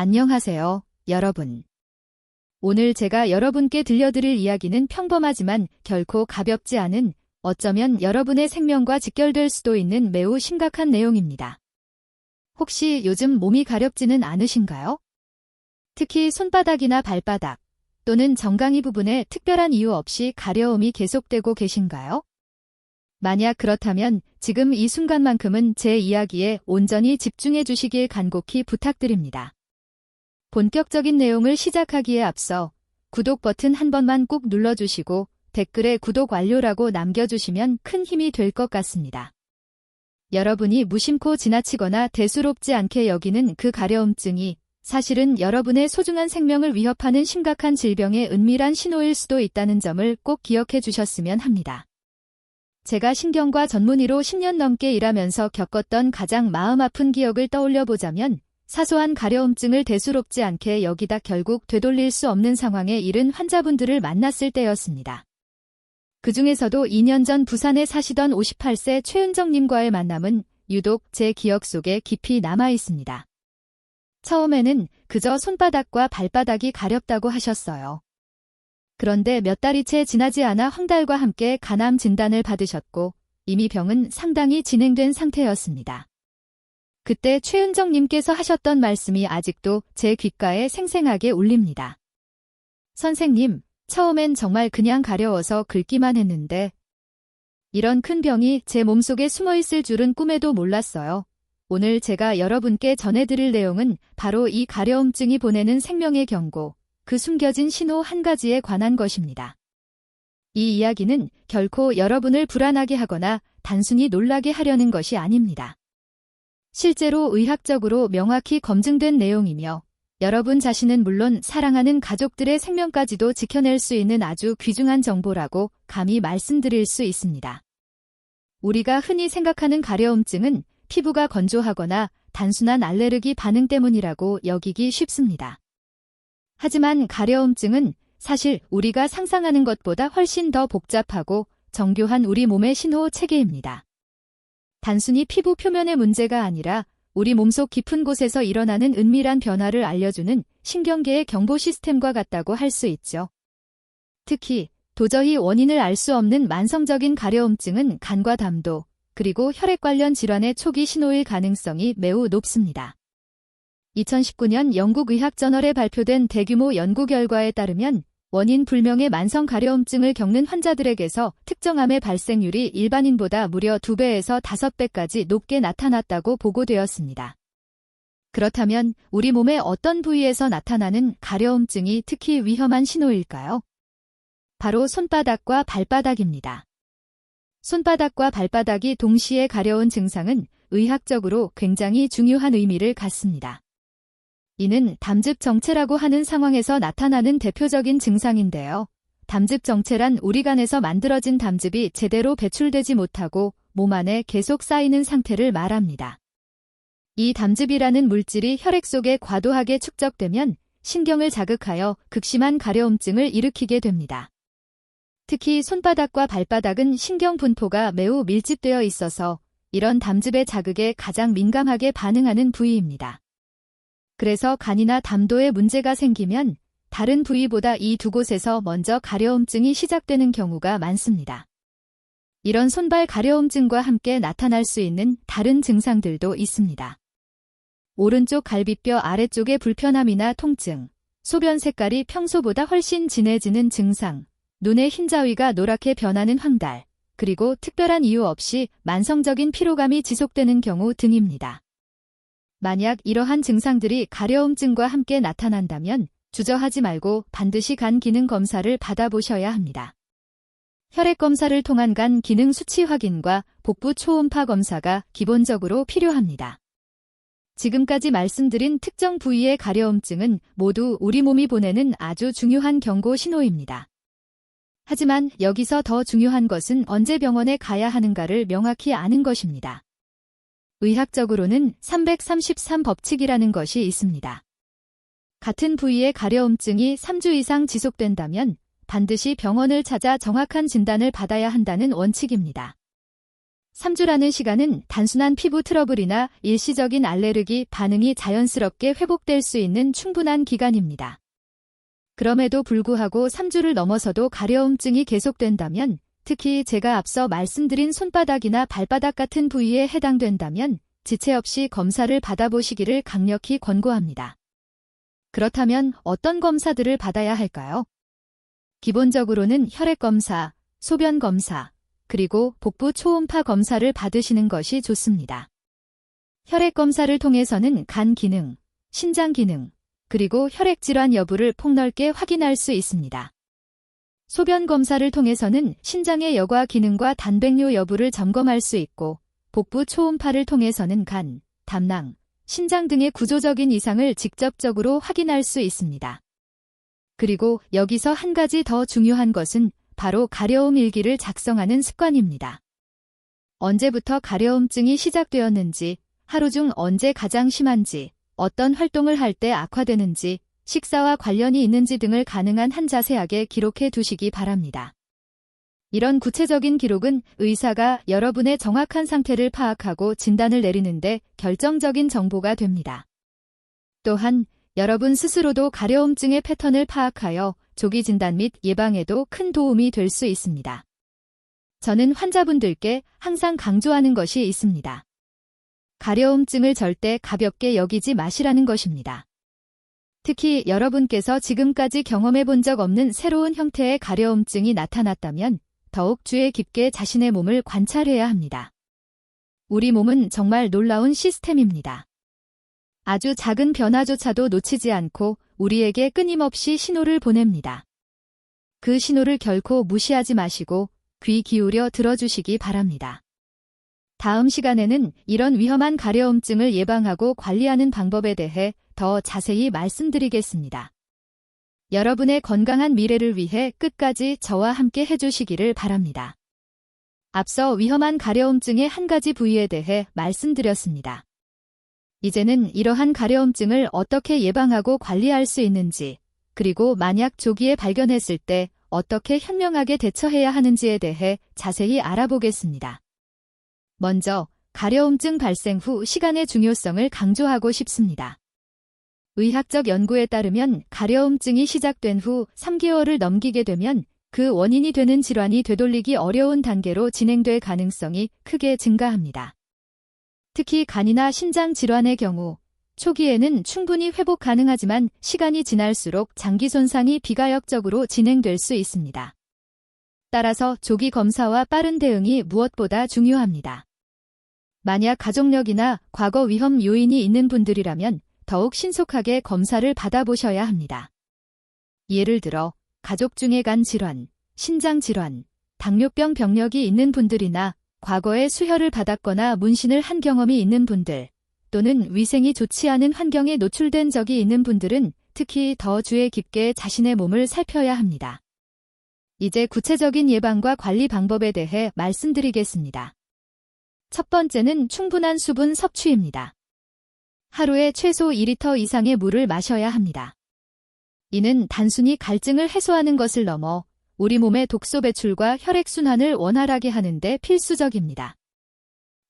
안녕하세요, 여러분. 오늘 제가 여러분께 들려드릴 이야기는 평범하지만 결코 가볍지 않은 어쩌면 여러분의 생명과 직결될 수도 있는 매우 심각한 내용입니다. 혹시 요즘 몸이 가렵지는 않으신가요? 특히 손바닥이나 발바닥 또는 정강이 부분에 특별한 이유 없이 가려움이 계속되고 계신가요? 만약 그렇다면 지금 이 순간만큼은 제 이야기에 온전히 집중해 주시길 간곡히 부탁드립니다. 본격적인 내용을 시작하기에 앞서 구독 버튼 한 번만 꾹 눌러주시고 댓글에 구독 완료라고 남겨주시면 큰 힘이 될 것 같습니다. 여러분이 무심코 지나치거나 대수롭지 않게 여기는 그 가려움증이 사실은 여러분의 소중한 생명을 위협하는 심각한 질병의 은밀한 신호일 수도 있다는 점을 꼭 기억해 주셨으면 합니다. 제가 신경과 전문의로 10년 넘게 일하면서 겪었던 가장 마음 아픈 기억을 떠올려 보자면 사소한 가려움증을 대수롭지 않게 여기다 결국 되돌릴 수 없는 상황에 이른 환자분들을 만났을 때였습니다. 그 중에서도 2년 전 부산에 사시던 58세 최은정님과의 만남은 유독 제 기억 속에 깊이 남아 있습니다. 처음에는 그저 손바닥과 발바닥이 가렵다고 하셨어요. 그런데 몇 달이 채 지나지 않아 황달과 함께 간암 진단을 받으셨고 이미 병은 상당히 진행된 상태였습니다. 그때 최은정님께서 하셨던 말씀이 아직도 제 귓가에 생생하게 울립니다. 선생님, 처음엔 정말 그냥 가려워서 긁기만 했는데 이런 큰 병이 제 몸속에 숨어 있을 줄은 꿈에도 몰랐어요. 오늘 제가 여러분께 전해드릴 내용은 바로 이 가려움증이 보내는 생명의 경고, 그 숨겨진 신호 한 가지에 관한 것입니다. 이 이야기는 결코 여러분을 불안하게 하거나 단순히 놀라게 하려는 것이 아닙니다. 실제로 의학적으로 명확히 검증된 내용이며 여러분 자신은 물론 사랑하는 가족들의 생명까지도 지켜낼 수 있는 아주 귀중한 정보라고 감히 말씀드릴 수 있습니다. 우리가 흔히 생각하는 가려움증은 피부가 건조하거나 단순한 알레르기 반응 때문이라고 여기기 쉽습니다. 하지만 가려움증은 사실 우리가 상상하는 것보다 훨씬 더 복잡하고 정교한 우리 몸의 신호 체계입니다. 단순히 피부 표면의 문제가 아니라 우리 몸속 깊은 곳에서 일어나는 은밀한 변화를 알려주는 신경계의 경보 시스템과 같다고 할 수 있죠. 특히 도저히 원인을 알 수 없는 만성적인 가려움증은 간과 담도, 그리고 혈액 관련 질환의 초기 신호일 가능성이 매우 높습니다. 2019년 영국 의학 저널에 발표된 대규모 연구 결과에 따르면 원인 불명의 만성 가려움증을 겪는 환자들에게서 특정암의 발생률이 일반인보다 무려 2배에서 5배까지 높게 나타났다고 보고되었습니다. 그렇다면 우리 몸의 어떤 부위에서 나타나는 가려움증이 특히 위험한 신호일까요? 바로 손바닥과 발바닥입니다. 손바닥과 발바닥이 동시에 가려운 증상은 의학적으로 굉장히 중요한 의미를 갖습니다. 이는 담즙 정체라고 하는 상황에서 나타나는 대표적인 증상인데요. 담즙 정체란 우리 간에서 만들어진 담즙이 제대로 배출되지 못하고 몸 안에 계속 쌓이는 상태를 말합니다. 이 담즙이라는 물질이 혈액 속에 과도하게 축적되면 신경을 자극하여 극심한 가려움증을 일으키게 됩니다. 특히 손바닥과 발바닥은 신경 분포가 매우 밀집되어 있어서 이런 담즙의 자극에 가장 민감하게 반응하는 부위입니다. 그래서 간이나 담도에 문제가 생기면 다른 부위보다 이 두 곳에서 먼저 가려움증이 시작되는 경우가 많습니다. 이런 손발 가려움증과 함께 나타날 수 있는 다른 증상들도 있습니다. 오른쪽 갈비뼈 아래쪽의 불편함이나 통증, 소변 색깔이 평소보다 훨씬 진해지는 증상, 눈의 흰자위가 노랗게 변하는 황달, 그리고 특별한 이유 없이 만성적인 피로감이 지속되는 경우 등입니다. 만약 이러한 증상들이 가려움증과 함께 나타난다면 주저하지 말고 반드시 간 기능 검사를 받아보셔야 합니다. 혈액 검사를 통한 간 기능 수치 확인과 복부 초음파 검사가 기본적으로 필요합니다. 지금까지 말씀드린 특정 부위의 가려움증은 모두 우리 몸이 보내는 아주 중요한 경고 신호입니다. 하지만 여기서 더 중요한 것은 언제 병원에 가야 하는가를 명확히 아는 것입니다. 의학적으로는 333 법칙이라는 것이 있습니다. 같은 부위의 가려움증이 3주 이상 지속된다면 반드시 병원을 찾아 정확한 진단을 받아야 한다는 원칙입니다. 3주라는 시간은 단순한 피부 트러블이나 일시적인 알레르기 반응이 자연스럽게 회복될 수 있는 충분한 기간입니다. 그럼에도 불구하고 3주를 넘어서도 가려움증이 계속된다면 특히 제가 앞서 말씀드린 손바닥이나 발바닥 같은 부위에 해당된다면 지체 없이 검사를 받아보시기를 강력히 권고합니다. 그렇다면 어떤 검사들을 받아야 할까요? 기본적으로는 혈액 검사, 소변 검사, 그리고 복부 초음파 검사를 받으시는 것이 좋습니다. 혈액 검사를 통해서는 간 기능, 신장 기능, 그리고 혈액 질환 여부를 폭넓게 확인할 수 있습니다. 소변 검사를 통해서는 신장의 여과 기능과 단백뇨 여부를 점검할 수 있고 복부 초음파를 통해서는 간, 담낭, 신장 등의 구조적인 이상을 직접적으로 확인할 수 있습니다. 그리고 여기서 한 가지 더 중요한 것은 바로 가려움 일기를 작성하는 습관입니다. 언제부터 가려움증이 시작되었는지, 하루 중 언제 가장 심한지, 어떤 활동을 할 때 악화되는지, 식사와 관련이 있는지 등을 가능한 한 자세하게 기록해 두시기 바랍니다. 이런 구체적인 기록은 의사가 여러분의 정확한 상태를 파악하고 진단을 내리는데 결정적인 정보가 됩니다. 또한 여러분 스스로도 가려움증의 패턴을 파악하여 조기 진단 및 예방에도 큰 도움이 될 수 있습니다. 저는 환자분들께 항상 강조하는 것이 있습니다. 가려움증을 절대 가볍게 여기지 마시라는 것입니다. 특히 여러분께서 지금까지 경험해 본 적 없는 새로운 형태의 가려움증이 나타났다면 더욱 주의 깊게 자신의 몸을 관찰해야 합니다. 우리 몸은 정말 놀라운 시스템입니다. 아주 작은 변화조차도 놓치지 않고 우리에게 끊임없이 신호를 보냅니다. 그 신호를 결코 무시하지 마시고 귀 기울여 들어주시기 바랍니다. 다음 시간에는 이런 위험한 가려움증을 예방하고 관리하는 방법에 대해 더 자세히 말씀드리겠습니다. 여러분의 건강한 미래를 위해 끝까지 저와 함께 해주시기를 바랍니다. 앞서 위험한 가려움증의 한 가지 부위에 대해 말씀드렸습니다. 이제는 이러한 가려움증을 어떻게 예방하고 관리할 수 있는지, 그리고 만약 조기에 발견했을 때 어떻게 현명하게 대처해야 하는지에 대해 자세히 알아보겠습니다. 먼저 가려움증 발생 후 시간의 중요성을 강조하고 싶습니다. 의학적 연구에 따르면 가려움증이 시작된 후 3개월을 넘기게 되면 그 원인이 되는 질환이 되돌리기 어려운 단계로 진행될 가능성이 크게 증가합니다. 특히 간이나 신장 질환의 경우 초기에는 충분히 회복 가능하지만 시간이 지날수록 장기 손상이 비가역적으로 진행될 수 있습니다. 따라서 조기 검사와 빠른 대응이 무엇보다 중요합니다. 만약 가족력이나 과거 위험 요인이 있는 분들이라면 더욱 신속하게 검사를 받아보셔야 합니다. 예를 들어 가족 중에 간 질환, 신장 질환, 당뇨병 병력이 있는 분들이나 과거에 수혈을 받았거나 문신을 한 경험이 있는 분들 또는 위생이 좋지 않은 환경에 노출된 적이 있는 분들은 특히 더 주의 깊게 자신의 몸을 살펴야 합니다. 이제 구체적인 예방과 관리 방법에 대해 말씀드리겠습니다. 첫 번째는 충분한 수분 섭취입니다. 하루에 최소 2리터 이상의 물을 마셔야 합니다. 이는 단순히 갈증을 해소하는 것을 넘어 우리 몸의 독소 배출과 혈액순환을 원활하게 하는데 필수적입니다.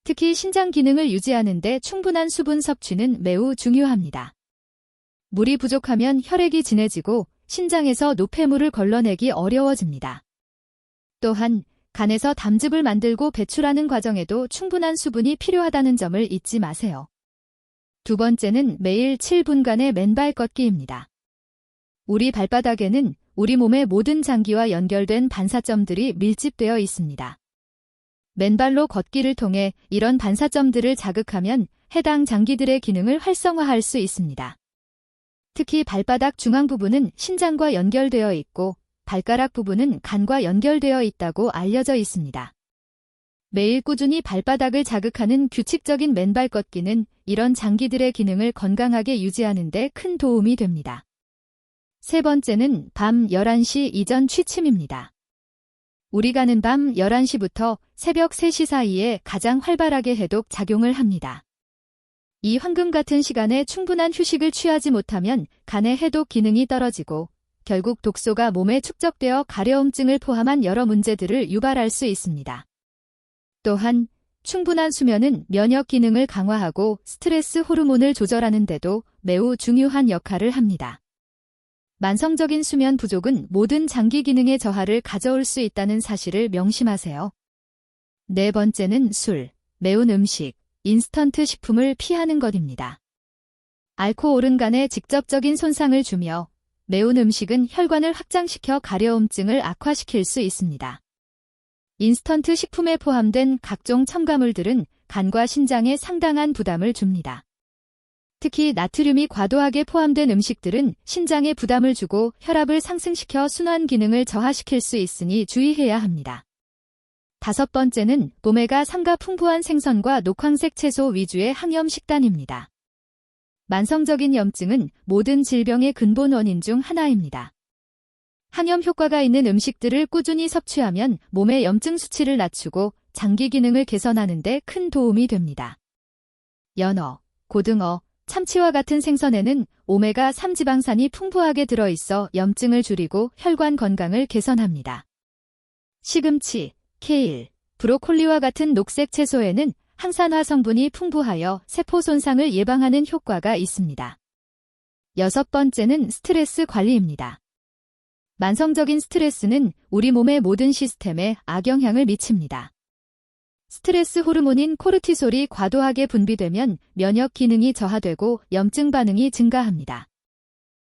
특히 신장 기능을 유지하는데 충분한 수분 섭취는 매우 중요합니다. 물이 부족하면 혈액이 진해지고 신장에서 노폐물을 걸러내기 어려워집니다. 또한 간에서 담즙을 만들고 배출하는 과정에도 충분한 수분이 필요하다는 점을 잊지 마세요. 두 번째는 매일 7분간의 맨발 걷기입니다. 우리 발바닥에는 우리 몸의 모든 장기와 연결된 반사점들이 밀집되어 있습니다. 맨발로 걷기를 통해 이런 반사점들을 자극하면 해당 장기들의 기능을 활성화할 수 있습니다. 특히 발바닥 중앙 부분은 신장과 연결되어 있고 발가락 부분은 간과 연결되어 있다고 알려져 있습니다. 매일 꾸준히 발바닥을 자극하는 규칙적인 맨발 걷기는 이런 장기들의 기능을 건강하게 유지하는 데 큰 도움이 됩니다. 세 번째는 밤 11시 이전 취침입니다. 우리 가는 밤 11시부터 새벽 3시 사이에 가장 활발하게 해독 작용을 합니다. 이 황금 같은 시간에 충분한 휴식을 취하지 못하면 간의 해독 기능이 떨어지고 결국 독소가 몸에 축적되어 가려움증을 포함한 여러 문제들을 유발할 수 있습니다. 또한 충분한 수면은 면역 기능을 강화하고 스트레스 호르몬을 조절하는 데도 매우 중요한 역할을 합니다. 만성적인 수면 부족은 모든 장기 기능의 저하를 가져올 수 있다는 사실을 명심하세요. 네 번째는 술, 매운 음식, 인스턴트 식품을 피하는 것입니다. 알코올은 간에 직접적인 손상을 주며 매운 음식은 혈관을 확장시켜 가려움증을 악화시킬 수 있습니다. 인스턴트 식품에 포함된 각종 첨가물들은 간과 신장에 상당한 부담을 줍니다. 특히 나트륨이 과도하게 포함된 음식들은 신장에 부담을 주고 혈압을 상승시켜 순환 기능을 저하시킬 수 있으니 주의해야 합니다. 다섯 번째는 오메가 3가 풍부한 생선과 녹황색 채소 위주의 항염 식단입니다. 만성적인 염증은 모든 질병의 근본 원인 중 하나입니다. 항염 효과가 있는 음식들을 꾸준히 섭취하면 몸의 염증 수치를 낮추고 장기 기능을 개선하는 데 큰 도움이 됩니다. 연어, 고등어, 참치와 같은 생선에는 오메가3 지방산이 풍부하게 들어있어 염증을 줄이고 혈관 건강을 개선합니다. 시금치, 케일, 브로콜리와 같은 녹색 채소에는 항산화 성분이 풍부하여 세포 손상을 예방하는 효과가 있습니다. 여섯 번째는 스트레스 관리입니다. 만성적인 스트레스는 우리 몸의 모든 시스템에 악영향을 미칩니다. 스트레스 호르몬인 코르티솔이 과도하게 분비되면 면역 기능이 저하되고 염증 반응이 증가합니다.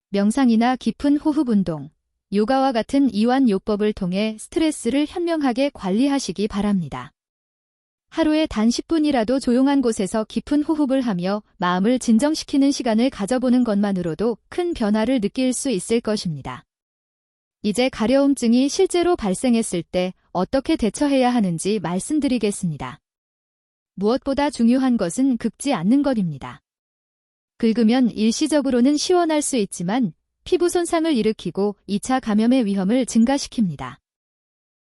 명상이나 깊은 호흡 운동, 요가와 같은 이완 요법을 통해 스트레스를 현명하게 관리하시기 바랍니다. 하루에 단 10분이라도 조용한 곳에서 깊은 호흡을 하며 마음을 진정시키는 시간을 가져보는 것만으로도 큰 변화를 느낄 수 있을 것입니다. 이제 가려움증이 실제로 발생했을 때 어떻게 대처해야 하는지 말씀드리겠습니다. 무엇보다 중요한 것은 긁지 않는 것입니다. 긁으면 일시적으로는 시원할 수 있지만 피부 손상을 일으키고 2차 감염의 위험을 증가시킵니다.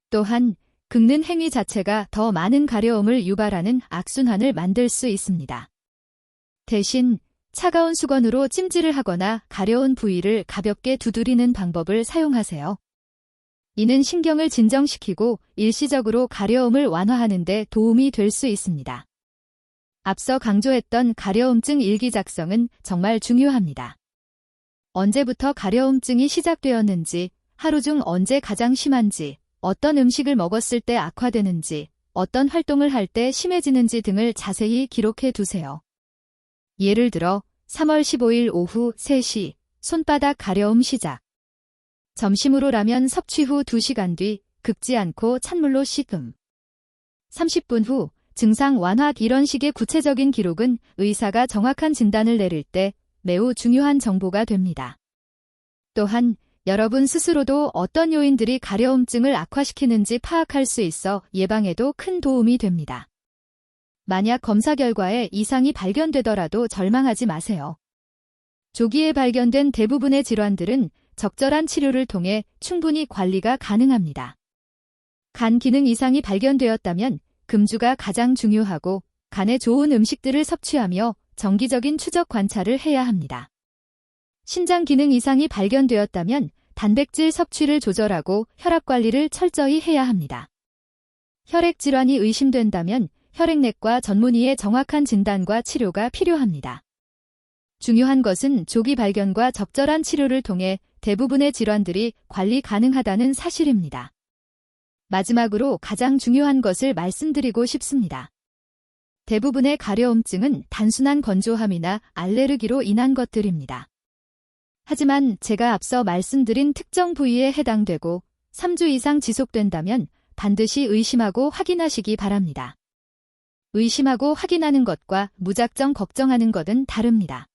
또한 긁는 행위 자체가 더 많은 가려움을 유발하는 악순환을 만들 수 있습니다. 대신 차가운 수건으로 찜질을 하거나 가려운 부위를 가볍게 두드리는 방법을 사용하세요. 이는 신경을 진정시키고 일시적으로 가려움을 완화하는 데 도움이 될 수 있습니다. 앞서 강조했던 가려움증 일기 작성은 정말 중요합니다. 언제부터 가려움증이 시작되었는지, 하루 중 언제 가장 심한지, 어떤 음식을 먹었을 때 악화되는지, 어떤 활동을 할 때 심해지는지 등을 자세히 기록해 두세요. 예를 들어 3월 15일 오후 3시 손바닥 가려움 시작. 점심으로 라면 섭취 후 2시간 뒤 긁지 않고 찬물로 씻음. 30분 후 증상 완화 이런 식의 구체적인 기록은 의사가 정확한 진단을 내릴 때 매우 중요한 정보가 됩니다. 또한 여러분 스스로도 어떤 요인들이 가려움증을 악화시키는지 파악할 수 있어 예방에도 큰 도움이 됩니다. 만약 검사 결과에 이상이 발견되더라도 절망하지 마세요. 조기에 발견된 대부분의 질환들은 적절한 치료를 통해 충분히 관리가 가능합니다. 간 기능 이상이 발견되었다면 금주가 가장 중요하고 간에 좋은 음식들을 섭취하며 정기적인 추적 관찰을 해야 합니다. 신장 기능 이상이 발견되었다면 단백질 섭취를 조절하고 혈압 관리를 철저히 해야 합니다. 혈액 질환이 의심된다면 혈액내과 전문의의 정확한 진단과 치료가 필요합니다. 중요한 것은 조기 발견과 적절한 치료를 통해 대부분의 질환들이 관리 가능하다는 사실입니다. 마지막으로 가장 중요한 것을 말씀드리고 싶습니다. 대부분의 가려움증은 단순한 건조함이나 알레르기로 인한 것들입니다. 하지만 제가 앞서 말씀드린 특정 부위에 해당되고 3주 이상 지속된다면 반드시 의심하고 확인하시기 바랍니다. 의심하고 확인하는 것과 무작정 걱정하는 것은 다릅니다.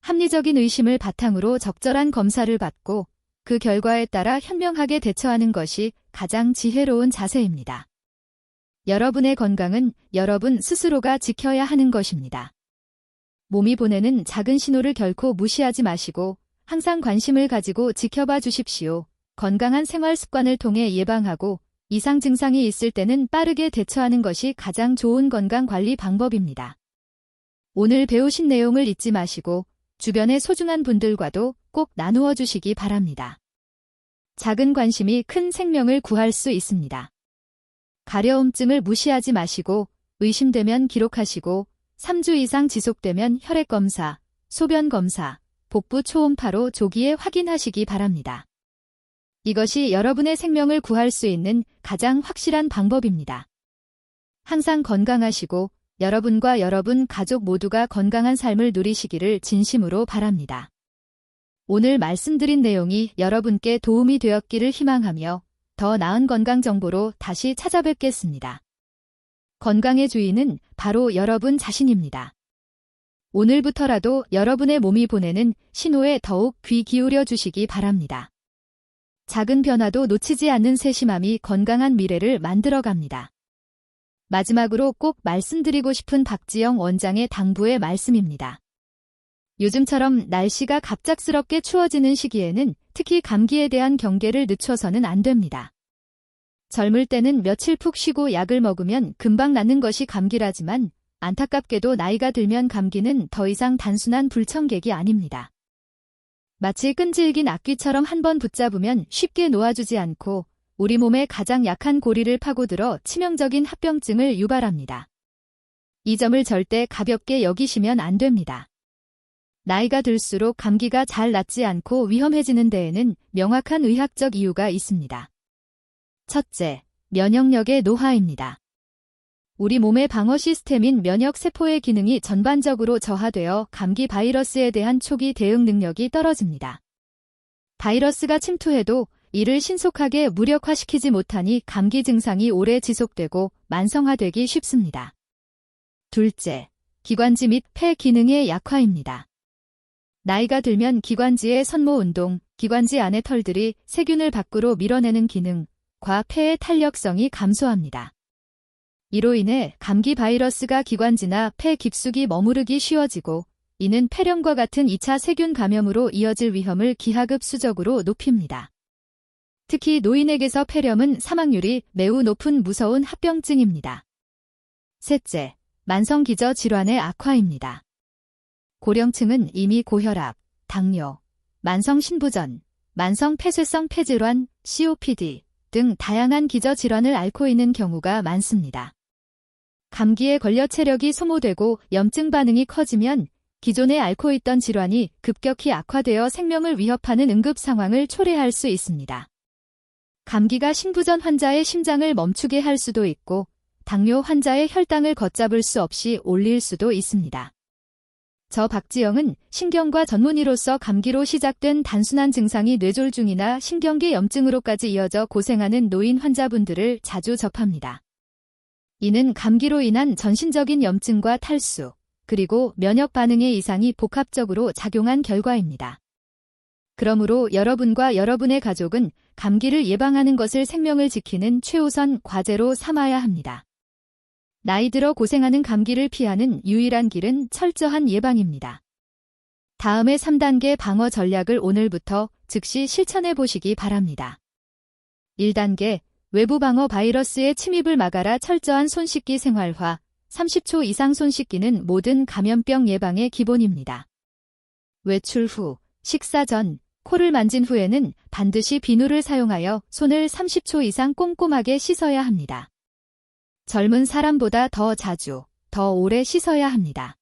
합리적인 의심을 바탕으로 적절한 검사를 받고 그 결과에 따라 현명하게 대처하는 것이 가장 지혜로운 자세입니다. 여러분의 건강은 여러분 스스로가 지켜야 하는 것입니다. 몸이 보내는 작은 신호를 결코 무시하지 마시고 항상 관심을 가지고 지켜봐 주십시오. 건강한 생활 습관을 통해 예방하고 이상 증상이 있을 때는 빠르게 대처하는 것이 가장 좋은 건강 관리 방법입니다. 오늘 배우신 내용을 잊지 마시고 주변의 소중한 분들과도 꼭 나누어 주시기 바랍니다. 작은 관심이 큰 생명을 구할 수 있습니다. 가려움증을 무시하지 마시고 의심되면 기록하시고 3주 이상 지속되면 혈액검사, 소변검사, 복부 초음파로 조기에 확인하시기 바랍니다. 이것이 여러분의 생명을 구할 수 있는 가장 확실한 방법입니다. 항상 건강하시고 여러분과 여러분 가족 모두가 건강한 삶을 누리시기를 진심으로 바랍니다. 오늘 말씀드린 내용이 여러분께 도움이 되었기를 희망하며 더 나은 건강 정보로 다시 찾아뵙겠습니다. 건강의 주인은 바로 여러분 자신입니다. 오늘부터라도 여러분의 몸이 보내는 신호에 더욱 귀 기울여 주시기 바랍니다. 작은 변화도 놓치지 않는 세심함이 건강한 미래를 만들어 갑니다. 마지막으로 꼭 말씀드리고 싶은 박지영 원장의 당부의 말씀입니다. 요즘처럼 날씨가 갑작스럽게 추워지는 시기에는 특히 감기에 대한 경계를 늦춰서는 안 됩니다. 젊을 때는 며칠 푹 쉬고 약을 먹으면 금방 낫는 것이 감기라지만 안타깝게도 나이가 들면 감기는 더 이상 단순한 불청객이 아닙니다. 마치 끈질긴 악귀처럼 한 번 붙잡으면 쉽게 놓아주지 않고 우리 몸의 가장 약한 고리를 파고들어 치명적인 합병증을 유발합니다. 이 점을 절대 가볍게 여기시면 안 됩니다. 나이가 들수록 감기가 잘 낫지 않고 위험해지는 데에는 명확한 의학적 이유가 있습니다. 첫째, 면역력의 노화입니다. 우리 몸의 방어 시스템인 면역 세포의 기능이 전반적으로 저하되어 감기 바이러스에 대한 초기 대응 능력이 떨어집니다. 바이러스가 침투해도 이를 신속하게 무력화시키지 못하니 감기 증상이 오래 지속되고 만성화되기 쉽습니다. 둘째, 기관지 및 폐 기능의 약화입니다. 나이가 들면 기관지의 선모 운동, 기관지 안의 털들이 세균을 밖으로 밀어내는 기능, 과 폐의 탄력성이 감소합니다. 이로 인해 감기 바이러스가 기관지나 폐 깊숙이 머무르기 쉬워지고 이는 폐렴과 같은 2차 세균 감염으로 이어질 위험을 기하급수적으로 높입니다. 특히 노인에게서 폐렴은 사망률이 매우 높은 무서운 합병증입니다. 셋째, 만성기저 질환의 악화입니다. 고령층은 이미 고혈압, 당뇨, 만성신부전, 만성폐쇄성 폐질환, COPD, 등 다양한 기저 질환을 앓고 있는 경우가 많습니다. 감기에 걸려 체력이 소모되고 염증 반응이 커지면 기존에 앓고 있던 질환이 급격히 악화되어 생명을 위협하는 응급 상황을 초래할 수 있습니다. 감기가 신부전 환자의 심장을 멈추게 할 수도 있고 당뇨 환자의 혈당을 걷잡을 수 없이 올릴 수도 있습니다. 저 박지영은 신경과 전문의로서 감기로 시작된 단순한 증상이 뇌졸중이나 신경계 염증으로까지 이어져 고생하는 노인 환자분들을 자주 접합니다. 이는 감기로 인한 전신적인 염증과 탈수, 그리고 면역 반응의 이상이 복합적으로 작용한 결과입니다. 그러므로 여러분과 여러분의 가족은 감기를 예방하는 것을 생명을 지키는 최우선 과제로 삼아야 합니다. 나이 들어 고생하는 감기를 피하는 유일한 길은 철저한 예방입니다. 다음의 3단계 방어 전략을 오늘부터 즉시 실천해 보시기 바랍니다. 1단계 외부 방어 바이러스의 침입을 막아라 철저한 손 씻기 생활화 30초 이상 손 씻기는 모든 감염병 예방의 기본입니다. 외출 후, 식사 전, 코를 만진 후에는 반드시 비누를 사용하여 손을 30초 이상 꼼꼼하게 씻어야 합니다. 젊은 사람보다 더 자주, 더 오래 씻어야 합니다.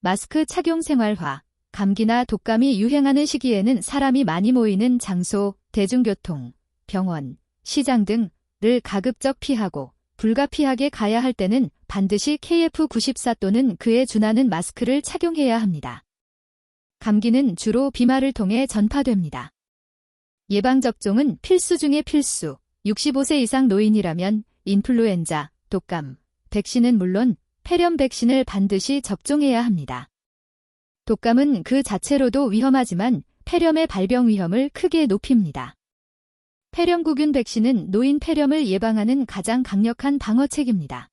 마스크 착용 생활화, 감기나 독감이 유행하는 시기에는 사람이 많이 모이는 장소, 대중교통, 병원, 시장 등을 가급적 피하고 불가피하게 가야 할 때는 반드시 KF94 또는 그에 준하는 마스크를 착용해야 합니다. 감기는 주로 비말을 통해 전파됩니다. 예방접종은 필수 중의 필수, 65세 이상 노인이라면 인플루엔자, 독감, 백신은 물론 폐렴 백신을 반드시 접종해야 합니다. 독감은 그 자체로도 위험하지만 폐렴의 발병 위험을 크게 높입니다. 폐렴구균 백신은 노인 폐렴을 예방하는 가장 강력한 방어책입니다.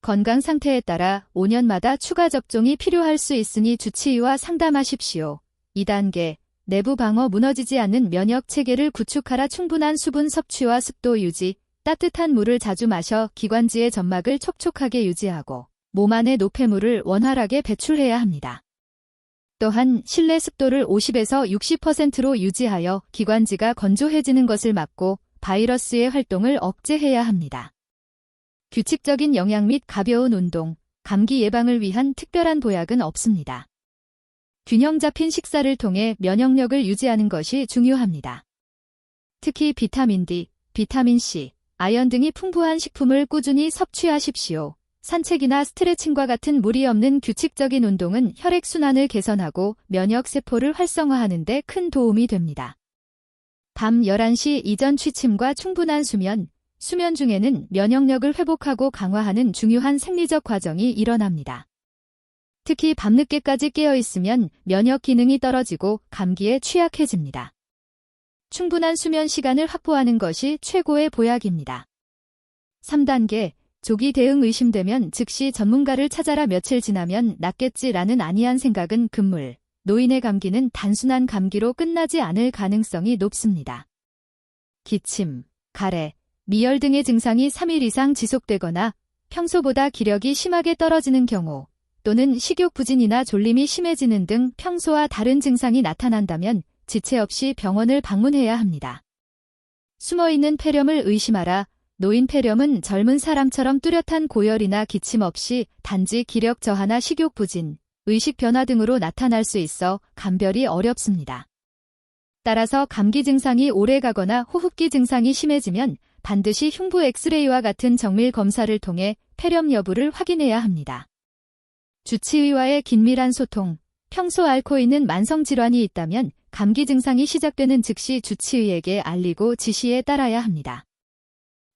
건강 상태에 따라 5년마다 추가 접종이 필요할 수 있으니 주치의와 상담하십시오. 2단계 내부 방어 무너지지 않는 면역 체계를 구축하라 충분한 수분 섭취와 습도 유지, 따뜻한 물을 자주 마셔 기관지의 점막을 촉촉하게 유지하고 몸 안의 노폐물을 원활하게 배출해야 합니다. 또한 실내 습도를 50에서 60%로 유지하여 기관지가 건조해지는 것을 막고 바이러스의 활동을 억제해야 합니다. 규칙적인 영양 및 가벼운 운동, 감기 예방을 위한 특별한 보약은 없습니다. 균형 잡힌 식사를 통해 면역력을 유지하는 것이 중요합니다. 특히 비타민 D, 비타민 C, 아연 등이 풍부한 식품을 꾸준히 섭취하십시오. 산책이나 스트레칭과 같은 무리 없는 규칙적인 운동은 혈액순환을 개선하고 면역세포를 활성화하는 데 큰 도움이 됩니다. 밤 11시 이전 취침과 충분한 수면, 수면 중에는 면역력을 회복하고 강화하는 중요한 생리적 과정이 일어납니다. 특히 밤늦게까지 깨어 있으면 면역 기능이 떨어지고 감기에 취약해집니다. 충분한 수면 시간을 확보하는 것이 최고의 보약입니다. 3단계 조기 대응 의심되면 즉시 전문가를 찾아라 며칠 지나면 낫겠지라는 안이한 생각은 금물. 노인의 감기는 단순한 감기로 끝나지 않을 가능성이 높습니다. 기침, 가래, 미열 등의 증상이 3일 이상 지속되거나 평소보다 기력이 심하게 떨어지는 경우 또는 식욕 부진이나 졸림이 심해지는 등 평소와 다른 증상이 나타난다면 지체 없이 병원을 방문해야 합니다. 숨어있는 폐렴을 의심하라. 노인 폐렴은 젊은 사람처럼 뚜렷한 고열이나 기침 없이 단지 기력 저하나 식욕 부진, 의식 변화 등으로 나타날 수 있어 감별이 어렵습니다. 따라서 감기 증상이 오래 가거나 호흡기 증상이 심해지면 반드시 흉부 엑스레이와 같은 정밀 검사를 통해 폐렴 여부를 확인해야 합니다. 주치의와의 긴밀한 소통, 평소 앓고 있는 만성 질환이 있다면 감기 증상이 시작되는 즉시 주치의에게 알리고 지시에 따라야 합니다.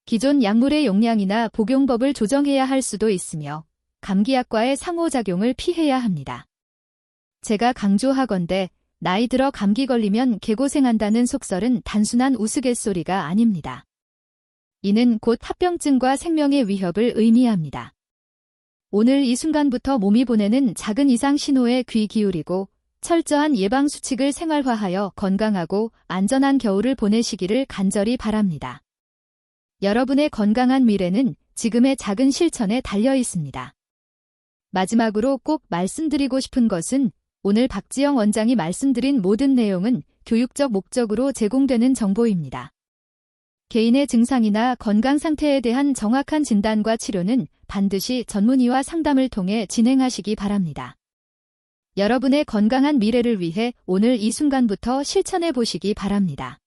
기존 약물의 용량이나 복용법을 조정해야 할 수도 있으며 감기약과의 상호작용을 피해야 합니다. 제가 강조하건대 나이 들어 감기 걸리면 개고생한다는 속설은 단순한 우스갯소리가 아닙니다. 이는 곧 합병증과 생명의 위협을 의미합니다. 오늘 이 순간부터 몸이 보내는 작은 이상 신호에 귀 기울이고 철저한 예방 수칙을 생활화하여 건강하고 안전한 겨울을 보내시기를 간절히 바랍니다. 여러분의 건강한 미래는 지금의 작은 실천에 달려 있습니다. 마지막으로 꼭 말씀드리고 싶은 것은 오늘 박지영 원장이 말씀드린 모든 내용은 교육적 목적으로 제공되는 정보입니다. 개인의 증상이나 건강 상태에 대한 정확한 진단과 치료는 반드시 전문의와 상담을 통해 진행하시기 바랍니다. 여러분의 건강한 미래를 위해 오늘 이 순간부터 실천해 보시기 바랍니다.